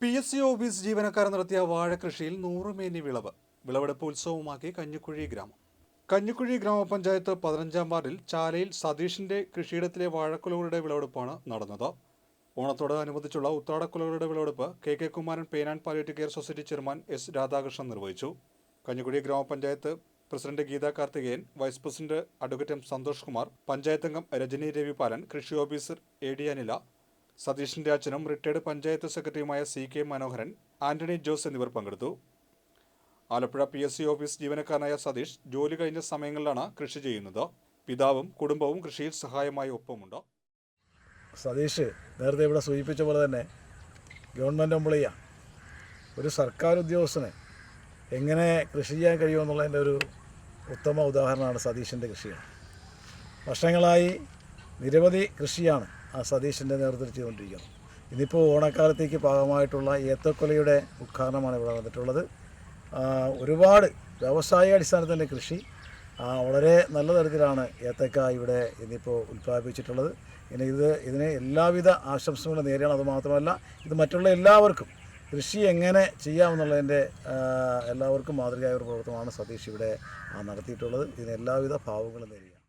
P S C office ജീവനക്കാർ നടത്തിയ വാഴകൃഷിയിൽ നൂറുമേനി വിളവ്. വിളവെടുപ്പ് ഉത്സവമാക്കി കഞ്ഞിക്കുഴി ഗ്രാമം. കഞ്ഞിക്കുഴി ഗ്രാമപഞ്ചായത്ത് പതിനഞ്ചാം വാർഡിൽ ചാലയിൽ സതീഷിന്റെ കൃഷിയിടത്തിലെ വാഴക്കുലകളുടെ വിളവെടുപ്പാണ് നടന്നത്. ഓണത്തോട് അനുബന്ധിച്ചുള്ള ഉത്താടക്കുലകളുടെ വിളവെടുപ്പ് K K Kumaran പേനാൻ palliative care society chairman S Radhakrishnan നിർവഹിച്ചു. കഞ്ഞിക്കുഴി ഗ്രാമപഞ്ചായത്ത് president Geetha Karthikeyan vice president advocate M Santhosh Kumar panchayat അംഗം രജനി രവിപാലൻ കൃഷി ഓഫീസർ എ ഡി അനില സതീഷിന്റെ അച്ഛനും റിട്ടയർഡ് പഞ്ചായത്ത് സെക്രട്ടറിയുമായ സി കെ മനോഹരൻ ആന്റണി ജോസ് എന്നിവർ പങ്കെടുത്തു. Alappuzha P S C office ജീവനക്കാരനായ സതീഷ് ജോലി കഴിഞ്ഞ സമയങ്ങളിലാണ് കൃഷി ചെയ്യുന്നത്. പിതാവും കുടുംബവും കൃഷിയിൽ സഹായമായി ഒപ്പമുണ്ട്. സതീഷ് നേരത്തെ ഇവിടെ സൂചിപ്പിച്ച പോലെ തന്നെ ഗവൺമെന്റ് എംപ്ലോയിയാ. ഒരു സർക്കാർ ഉദ്യോഗസ്ഥന് എങ്ങനെ കൃഷി ചെയ്യാൻ കഴിയുമെന്നുള്ളതിന്റെ ഒരു ഉത്തമ ഉദാഹരണമാണ് സതീഷിന്റെ കൃഷിയാണ് വർഷങ്ങളായി നിരവധി കൃഷിയാണ് സതീഷിന്റെ നേതൃത്വത്തിൽ ചെയ്തുകൊണ്ടിരിക്കുന്നത് ഇതിപ്പോൾ ഓണക്കാലത്തേക്ക് ഭാഗമായിട്ടുള്ള ഏത്തക്കൊലയുടെ ഉദ്ഘാടനമാണ് ഇവിടെ വന്നിട്ടുള്ളത് ഒരുപാട് വ്യവസായ അടിസ്ഥാനത്തിന്റെ കൃഷി വളരെ നല്ല തരത്തിലാണ് ഏത്തക്ക ഇവിടെ ഇന്നിപ്പോൾ ഉൽപ്പാദിപ്പിച്ചിട്ടുള്ളത്. ഇനി ഇത് ഇതിന് എല്ലാവിധ ആശംസകളും നേരെയാണ് അതുമാത്രമല്ല ഇത് മറ്റുള്ള എല്ലാവർക്കും കൃഷി എങ്ങനെ ചെയ്യാമെന്നുള്ളതിന്റെ എല്ലാവർക്കും മാതൃകയായ ഒരു പ്രവർത്തനമാണ് സതീഷ് ഇവിടെ നടത്തിയിട്ടുള്ളത്. ഇതിന് എല്ലാവിധ ഭാവങ്ങളും നേരിടുക